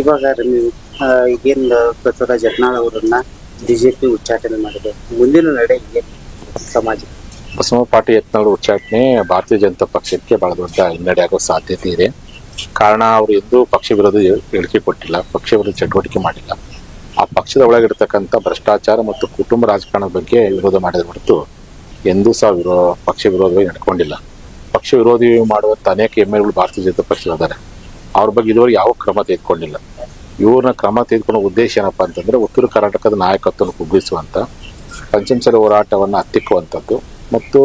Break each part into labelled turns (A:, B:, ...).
A: ಇವಾಗ ಈಗೇನು ಪ್ರಸಾದ ಯತ್ನಾಳ್ ಅವರನ್ನ ಬಿಜೆಪಿ ಉಚ್ಚಾಟನೆ ಮಾಡಿದೆ. ಮುಂದಿನ ನಡೆ ಏನು ಸಮಾಜ.
B: ಬಸವ ಪಾಟೀಲ್ ಯತ್ನಾಳ್ ಉಚ್ಚಾಟನೆ ಭಾರತೀಯ ಜನತಾ ಪಕ್ಷಕ್ಕೆ ಬಹಳ ದೊಡ್ಡ ಹಿನ್ನಡೆ ಆಗೋ ಸಾಧ್ಯತೆ ಇದೆ. ಕಾರಣ ಅವರು ಎಂದೂ ಪಕ್ಷ ವಿರೋಧ ಹೇಳಿಕೆ ಕೊಟ್ಟಿಲ್ಲ, ಪಕ್ಷ ವಿರೋಧ ಚಟುವಟಿಕೆ ಮಾಡಿಲ್ಲ. ಆ ಪಕ್ಷದ ಒಳಗಿರ್ತಕ್ಕಂಥ ಭ್ರಷ್ಟಾಚಾರ ಮತ್ತು ಕುಟುಂಬ ರಾಜಕಾರಣದ ಬಗ್ಗೆ ವಿರೋಧ ಮಾಡಿದ ಹೊರತು ಎಂದೂ ಸಹ ವಿರೋ, ಪಕ್ಷ ವಿರೋಧವಾಗಿ ನಡ್ಕೊಂಡಿಲ್ಲ ಪಕ್ಷ ವಿರೋಧಿ ಮಾಡುವಂಥ ಅನೇಕ ಎಂ ಎಲ್ಗಳು ಭಾರತೀಯ ಜನತಾ ಪಕ್ಷದಲ್ಲಿದ್ದಾರೆ ಅವ್ರ ಬಗ್ಗೆ ಇದುವರೆಗೆ ಯಾವ ಕ್ರಮ ತೆಗೆದುಕೊಂಡಿಲ್ಲ. ಇವ್ರನ್ನ ಕ್ರಮ ತೆಗೆದುಕೊಳ್ಳೋ ಉದ್ದೇಶ ಏನಪ್ಪ ಅಂತಂದ್ರೆ ಉತ್ತರ ಕರ್ನಾಟಕದ ನಾಯಕತ್ವವನ್ನು ಕುಗ್ಗಿಸುವಂಥ ಪಂಚಮಸಾಲಿ ಹೋರಾಟವನ್ನು ಹತ್ತಿಕ್ಕುವಂಥದ್ದು ಮತ್ತು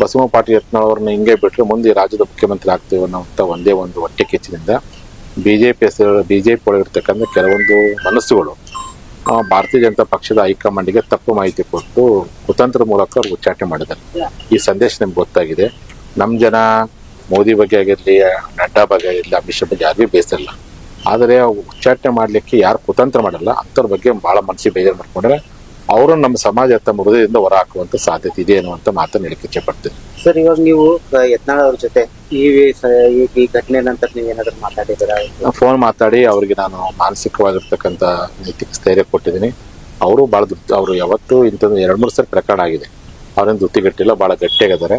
B: ಬಸವ ಪಾಟೀಲ್ ಯತ್ನವ್ರನ್ನ ಹಿಂಗೆ ಬಿಟ್ಟರೆ ಮುಂದೆ ರಾಜ್ಯದ ಮುಖ್ಯಮಂತ್ರಿ ಆಗ್ತೇವೆ ಅನ್ನೋಂಥ ಒಂದೇ ಒಂದು ಹೊಟ್ಟೆ ಕಿಚ್ಚಿನಿಂದ ಪಿ ಹೆಸರು ಬಿಜೆಪಿ ಒಳಗಿರ್ತಕ್ಕಂಥ ಕೆಲವೊಂದು ಮನಸ್ಸುಗಳು ಭಾರತೀಯ ಜನತಾ ಪಕ್ಷದ ಹೈಕಮಾಂಡ್ಗೆ ತಪ್ಪು ಮಾಹಿತಿ ಕೊಟ್ಟು ಕುತಂತ್ರ ಮೂಲಕ ಅವ್ರು ಉಚ್ಚಾಟನೆ ಮಾಡಿದ್ದಾರೆ. ಈ ಸಂದೇಶ ನಿಮ್ಗೆ ಗೊತ್ತಾಗಿದೆ. ನಮ್ಮ ಜನ ಮೋದಿ ಬಗ್ಗೆ ಆಗಿರಲಿ ನಡ್ಡಾ ಬಗ್ಗೆ ಆಗಿರಲಿ ಅಮಿತ್ ಶಾ ಬಗ್ಗೆ ಯಾರಿಗೂ ಬೇಸರಿಲ್ಲ ಆದರೆ ಅವು ಉಚ್ಚಾಟನೆ ಮಾಡಲಿಕ್ಕೆ ಯಾರು ಕುತಂತ್ರ ಮಾಡಲ್ಲ ಅಂಥವ್ರ ಬಗ್ಗೆ ಭಾಳ ಮನಸ್ಸಿಗೆ ಬೇಜಾರು ಮಾಡ್ಕೊಂಡ್ರೆ ಅವರನ್ನು ನಮ್ಮ ಸಮಾಜ ತಮ್ಮ ಹೃದಯದಿಂದ ಹೊರ ಹಾಕುವಂಥ ಸಾಧ್ಯತೆ ಇದೆ ಅನ್ನುವಂಥ ಮಾತನ್ನು ಹೇಳಿಕೆ ಇಚ್ಛೆ ಪಡ್ತೀನಿ
A: ಸರ್ ಇವಾಗ ನೀವು ಯತ್ನಾಳ್ ಅವ್ರ ಜೊತೆ ಈ ಈ- ಈ ಘಟನೆ ನಂತರ ನೀವು ಏನಾದರೂ ಮಾತಾಡಿದ್ದೀರಾ?
B: ಫೋನ್ ಮಾತಾಡಿ ಅವರಿಗೆ ನಾನು ಮಾನಸಿಕವಾಗಿರ್ತಕ್ಕಂಥ ನೈತಿಕ ಸ್ಥೈರ್ಯ ಕೊಟ್ಟಿದ್ದೀನಿ. ಅವರು ಭಾಳ ದುಡ್ಡು ಅವರು ಯಾವತ್ತೂ ಇಂಥದ್ದು ಎರಡು ಮೂರು ಸರಿ ಪ್ರಕರಣ ಆಗಿದೆ. ಅವ್ರೇನು ದುತ್ತಿಗಟ್ಟಿಲ್ಲ ಭಾಳ ಗಟ್ಟಿಯಾಗಿದ್ದಾರೆ.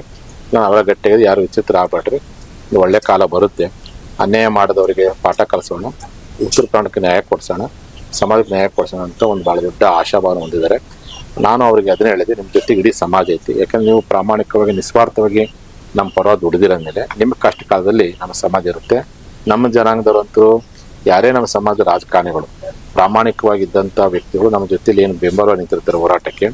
B: ನಾನು ಅವರ ಗಟ್ಟಿಗೆ ಯಾರು ವಿಚಿತ್ರ ಆಗ್ಬೇಡ್ರಿ. ಇದು ಒಳ್ಳೆ ಕಾಲ ಬರುತ್ತೆ. ಅನ್ಯಾಯ ಮಾಡಿದವರಿಗೆ ಪಾಠ ಕಲಿಸೋಣ. ಉತ್ತರ ಕನ್ನಡಕ್ಕೆ ನ್ಯಾಯ ಕೊಡ್ಸೋಣ. ಸಮಾಜಕ್ಕೆ ನ್ಯಾಯ ಕೊಡಿಸೋಣ ಅಂತ ಒಂದು ಭಾಳ ದೊಡ್ಡ ಆಶಾಭಾವನೆ ಹೊಂದಿದ್ದಾರೆ. ನಾನು ಅವರಿಗೆ ಅದನ್ನೇ ಹೇಳಿದೆ, ನಿಮ್ಮ ಜೊತೆಗೆ ಇಡೀ ಸಮಾಜ ಐತಿ. ಯಾಕಂದ್ರೆ ನೀವು ಪ್ರಾಮಾಣಿಕವಾಗಿ, ನಿಸ್ವಾರ್ಥವಾಗಿ ನಮ್ಮ ಪರವಾಗಿ ದುಡಿದಿರೋ ಮೇಲೆ ನಿಮ್ಮ ಕಷ್ಟ ಕಾಲದಲ್ಲಿ ನಮ್ಮ ಸಮಾಜ ಇರುತ್ತೆ. ನಮ್ಮ ಜನಾಂಗದವರಂತೂ ಯಾರೇ ನಮ್ಮ ಸಮಾಜದ ರಾಜಕಾರಣಿಗಳು, ಪ್ರಾಮಾಣಿಕವಾಗಿದ್ದಂಥ ವ್ಯಕ್ತಿಗಳು ನಮ್ಮ ಜೊತೆಲಿ ಏನು ಬೆಂಬಲ ನಿಂತಿರ್ತಾರೆ ಹೋರಾಟಕ್ಕೆ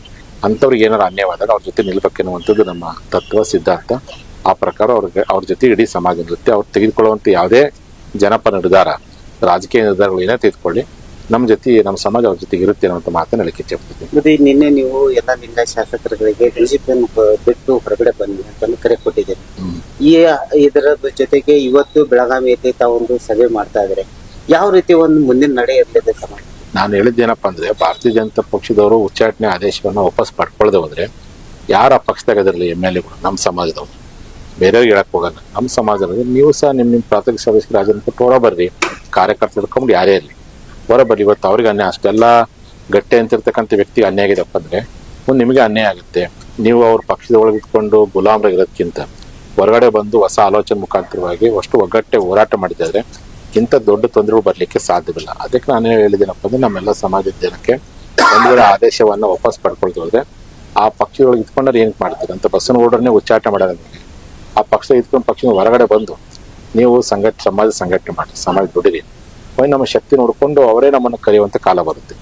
B: ಅಂಥವ್ರಿಗೆ ಏನಾರು ಅನ್ಯವಾದಾಗ ಅವ್ರ ಜೊತೆ ನಿಲ್ಬೇಕೆನ್ನುವಂಥದ್ದು ನಮ್ಮ ತತ್ವ ಸಿದ್ಧಾಂತ. ಆ ಪ್ರಕಾರ ಅವ್ರಿಗೆ ಅವ್ರ ಜೊತೆ ಇಡೀ ಸಮಾಜ ನಿಲ್ಲುತ್ತೆ ಅವ್ರು ತೆಗೆದುಕೊಳ್ಳುವಂಥ ಯಾವುದೇ ಜನಪರ ನಿರ್ಧಾರ ರಾಜಕೀಯ ನಿರ್ಧಾರಗಳು ಏನೇ ತೆಗೆದುಕೊಳ್ಳಿ ನಮ್ಮ ಜೊತೆ ನಮ್ಮ ಸಮಾಜ ಅವ್ರ ಜೊತೆಗೆ ಇರುತ್ತೆ ಅನ್ನುವಂಥ ಮಾತನ್ನ ಹೇಳಿಕೆ ಇಚ್ಛೆ ಪಡ್ತೀನಿ
A: ಮತ್ತೆ ನಿನ್ನೆ ನೀವು ಎಲ್ಲ ಲಿಂಗಾಯತ ಶಾಸಕರುಗಳಿಗೆ ಬಿಜೆಪಿಯನ್ನು ಬಿಟ್ಟು ಹೊರಗಡೆ ಬನ್ನಿ ಅಂತ ಕರೆ ಕೊಟ್ಟಿದ್ದೀರಿ. ಈ ಇದರ ಜೊತೆಗೆ ಇವತ್ತು ಬೆಳಗಾವಿಯಲ್ಲಿ ತಾವೊಂದು ಸಭೆ ಮಾಡ್ತಾ ಇದ್ದಾರೆ. ಯಾವ ರೀತಿ ಒಂದು ಮುಂದಿನ ನಡೆ ಇರಲಿದೆ ಸಮಾಜ?
B: ನಾನು ಹೇಳಿದ್ದೇನಪ್ಪ ಅಂದ್ರೆ, ಭಾರತೀಯ ಜನತಾ ಪಕ್ಷದವರು ಉಚ್ಚಾಟನೆ ಆದೇಶವನ್ನು ವಾಪಸ್ ಪಡ್ಕೊಳ್ದೆ ಹೋದ್ರೆ, ಯಾರ ಪಕ್ಷದಾಗ ಅದರಲ್ಲಿ ಎಂ ಎಲ್ ಎಗಳು? ನಮ್ಮ ಸಮಾಜದವರು. ಬೇರೆಯವ್ರಿಗೆ ಹೇಳಕ್ ಹೋಗಲ್ಲ. ನಮ್ಮ ಸಮಾಜದಲ್ಲಿ ನೀವು ಸಹ ನಿಮ್ಮ ನಿಮ್ಮ ಪ್ರಾಥಮಿಕ ಸದಸ್ಯರು ರಾಜನ ಕೊಟ್ಟು ಹೊರ ಬರ್ರಿ ಕಾರ್ಯಕರ್ತರು ಯಾರೇ ಇರಲಿ. ಹೊರ ಬರ್ರಿ ಇವತ್ತು ಅವ್ರಿಗೆ ಅನ್ಯಾಯ. ಅಷ್ಟೆಲ್ಲ ಗಟ್ಟಿ ಅಂತಿರ್ತಕ್ಕಂಥ ವ್ಯಕ್ತಿಗೆ ಅನ್ಯಾಯ ಆಗಿದೆಪ್ಪ ಅಂದ್ರೆ ಮುಂದೆ ನಿಮಗೆ ಅನ್ಯಾಯ ಆಗುತ್ತೆ. ನೀವು ಅವ್ರ ಪಕ್ಷದ ಒಳಗೆ ಇಟ್ಕೊಂಡು ಗುಲಾಮ್ರಾಗಿರೋದಕ್ಕಿಂತ ಹೊರಗಡೆ ಬಂದು ಹೊಸ ಆಲೋಚನೆ ಮುಖಾಂತರವಾಗಿ ಅಷ್ಟು ಒಗ್ಗಟ್ಟೆ ಹೋರಾಟ ಮಾಡಿದ್ರೆ ಇಂಥ ದೊಡ್ಡ ತೊಂದರೆಗಳು ಬರಲಿಕ್ಕೆ ಸಾಧ್ಯವಿಲ್ಲ. ಅದಕ್ಕೆ ನಾನು ಹೇಳಿದ್ದೇನಪ್ಪ ಅಂದ್ರೆ, ನಮ್ಮೆಲ್ಲ ಸಮಾಜದ ಜನಕ್ಕೆ ಒಂದು ವೇಳೆ ಆದೇಶವನ್ನ ವಾಪಸ್ ಪಡ್ಕೊಳ್ತು ಹೋದ್ರೆ ಆ ಪಕ್ಷಿಗಳು ಇದ್ಕೊಂಡ್ರೆ ಏನಕ್ಕೆ ಮಾಡ್ತೀರಿ? ಅಂತ ಬಸವನಗೌಡರನ್ನೇ ಉಚ್ಚಾಟ ಮಾಡೋದು ಆ ಪಕ್ಷ ಇದ್ಕೊಂಡು ಪಕ್ಷ ಹೊರಗಡೆ ಬಂದು, ನೀವು ಸಂಘಟ ಸಮಾಜ ಸಂಘಟನೆ ಮಾಡಿ, ಸಮಾಜ ದುಡಿರಿ. ನಮ್ಮ ಶಕ್ತಿ ನೋಡಿಕೊಂಡು ಅವರೇ ನಮ್ಮನ್ನು ಕರೆಯುವಂತ ಕಾಲ ಬರುತ್ತೆ.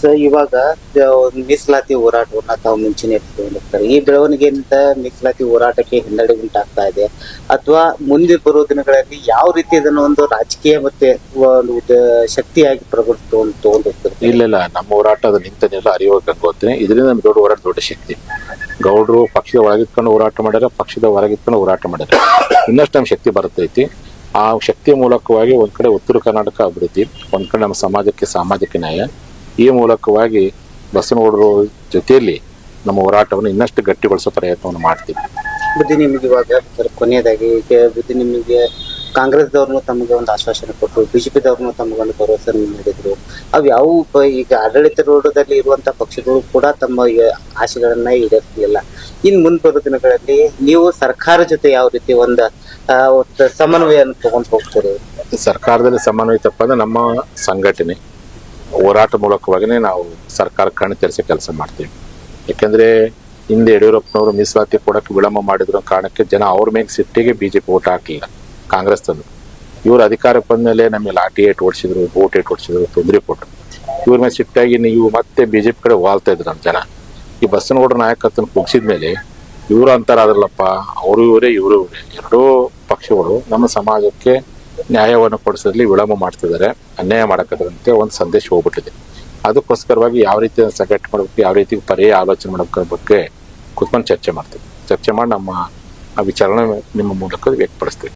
A: ಸೊ ಇವಾಗ ಮೀಸಲಾತಿ ಹೋರಾಟವನ್ನ ತಾವು ಮುಂಚೆನೆ ಇಟ್ಕೊಂಡಿರ್ತಾರೆ ಈ ಬೆಳವಣಿಗೆಯಿಂದ ಮೀಸಲಾತಿ ಹೋರಾಟಕ್ಕೆ ಹಿನ್ನಡೆ ಉಂಟಾಗ್ತಾ ಇದೆ. ಅಥವಾ ಮುಂದೆ ಬರುವ ದಿನಗಳಲ್ಲಿ ಯಾವ ರೀತಿ ಇದನ್ನು ಒಂದು ರಾಜಕೀಯ ಮತ್ತೆ ಒಂದು ಶಕ್ತಿಯಾಗಿ ಪ್ರಗತಿ ತಗೊಂಡು ತಗೊಂಡಿರ್ತಾರೆ?
B: ಇಲ್ಲ ಇಲ್ಲ. ನಮ್ಮ ಹೋರಾಟ ಅದು ನಿಂತನೆಲ್ಲ ಅರಿಯೋಕೆ ಗೊತ್ತೇನೆ ಇದರಿಂದ ನಮ್ಮ ದೊಡ್ಡ ಹೋರಾಟ, ದೊಡ್ಡ ಶಕ್ತಿ. ಗೌಡರು ಪಕ್ಷದ ಒಳಗಿಟ್ಕೊಂಡು ಹೋರಾಟ ಮಾಡ್ಯಾರ, ಪಕ್ಷದ ಹೊರಗಿಟ್ಕೊಂಡು ಹೋರಾಟ ಮಾಡ್ಯಾರ. ಇನ್ನಷ್ಟು ನಮ್ಮ ಶಕ್ತಿ ಬರ್ತೈತಿ. ಆ ಶಕ್ತಿಯ ಮೂಲಕವಾಗಿ ಒಂದ್ ಕಡೆ ಉತ್ತರ ಕರ್ನಾಟಕ ಅಭಿವೃದ್ಧಿ, ಒಂದ್ ಕಡೆ ನಮ್ಮ ಸಮಾಜಕ್ಕೆ ಸಾಮಾಜಿಕ ನ್ಯಾಯ ಈ ಮೂಲಕವಾಗಿ ಬಸವನಗೌಡರು ಜೊತೆಯಲ್ಲಿ ನಮ್ಮ ಹೋರಾಟವನ್ನು ಇನ್ನಷ್ಟು ಗಟ್ಟಿಗೊಳಿಸೋ ಪ್ರಯತ್ನವನ್ನು ಮಾಡ್ತೀವಿ.
A: ಬುದ್ಧಿ ನಿಮಗೆ ಇವಾಗ ಸರ್ ಕೊನೆಯದಾಗಿ ಈಗ ಬುದ್ಧಿ ನಿಮಗೆ ಕಾಂಗ್ರೆಸ್ದವ್ರನ್ನು ತಮಗೆ ಒಂದು ಆಶ್ವಾಸನೆ ಕೊಟ್ಟರು ಬಿಜೆಪಿದವ್ರನ್ನು ತಮಗೊಂದು ಭರವಸೆ ನೀಡಿದರು. ಅವು ಯಾವ ಈಗ ಆಡಳಿತ ಆಡಳಿತಾರೂಢದಲ್ಲಿ ಇರುವಂಥ ಪಕ್ಷಗಳು ಕೂಡ ತಮ್ಮ ಆಶೆಗಳನ್ನ ಈಡೇರಿಸಲಿಲ್ಲ ಇನ್ನು ಮುಂದೆ ದಿನಗಳಲ್ಲಿ ನೀವು ಸರ್ಕಾರ ಜೊತೆ ಯಾವ ರೀತಿ ಒಂದು ಸಮನ್ವಯವನ್ನು ತಗೊಂಡು ಹೋಗ್ತೀರಿ?
B: ಸರ್ಕಾರದಲ್ಲಿ ಸಮನ್ವಯ ತಪ್ಪಂದ್ರೆ ನಮ್ಮ ಸಂಘಟನೆ. ಹೋರಾಟ ಮೂಲಕವಾಗಿನೇ ನಾವು ಸರ್ಕಾರ ಕಣ್ಣು ಕೆಲಸ ಮಾಡ್ತೀವಿ. ಯಾಕಂದ್ರೆ ಹಿಂದೆ ಯಡಿಯೂರಪ್ಪನವರು ಮೀಸಲಾತಿ ಕೊಡಕ್ಕೆ ವಿಳಂಬ ಮಾಡಿದ್ರು ಕಾರಣಕ್ಕೆ ಜನ ಅವ್ರ ಮೇಲೆ ಸಿಟ್ಟಿಗೆ ಬಿಜೆಪಿ ಓಟ್ ಹಾಕಲಿಲ್ಲ, ಕಾಂಗ್ರೆಸ್ ತಂದು. ಇವ್ರು ಅಧಿಕಾರಕ್ಕೆ ಬಂದ್ಮೇಲೆ ನಮಗೆ ಲಾಠಿ ಏಟ್ ಓಡಿಸಿದ್ರು ಓಟ್ ಏಟ್ ಓಡಿಸಿದ್ರು, ತೊಂದರೆ ಕೊಟ್ಟರು ಇವ್ರ ಮೇಲೆ ಸಿಟ್ಟಾಗಿ ನೀವು ಮತ್ತೆ ಬಿಜೆಪಿ ಕಡೆ ವಾಲ್ತಾ ಇದ್ರು ನಮ್ಮ ಜನ. ಈ ಬಸನಗೌಡರ ನಾಯಕತ್ವನ ಕುಗ್ಸಿದ್ಮೇಲೆ ಇವರು ಅಂತಾರಾದ್ರಲ್ಲಪ್ಪ, ಅವರು ಇವರೇ, ಇವರು ಇವರೇ. ಎರಡೂ ಪಕ್ಷಗಳು ನಮ್ಮ ಸಮಾಜಕ್ಕೆ ನ್ಯಾಯವನ್ನು ಕೊಡಿಸೋದ್ರಲ್ಲಿ ವಿಳಂಬ ಮಾಡ್ತಿದ್ದಾರೆ, ಅನ್ಯಾಯ ಮಾಡಕ್ಕದಂತೆ ಒಂದು ಸಂದೇಶ ಹೋಗ್ಬಿಟ್ಟಿದೆ. ಅದಕ್ಕೋಸ್ಕರವಾಗಿ ಯಾವ ರೀತಿ ಸಂಘಟನೆ ಮಾಡಬೇಕು, ಯಾವ ರೀತಿ ಪರ್ಯಾಯ ಆಲೋಚನೆ ಮಾಡಬೇಕು ಬಗ್ಗೆ ಕುತ್ಕೊಂಡು ಚರ್ಚೆ ಮಾಡ್ತೀವಿ. ಚರ್ಚೆ ಮಾಡಿ ನಮ್ಮ ಆ ವಿಚಾರನ ನಿಮ್ಮ ಮೂಲಕ ವ್ಯಕ್ತಪಡಿಸ್ತೀವಿ.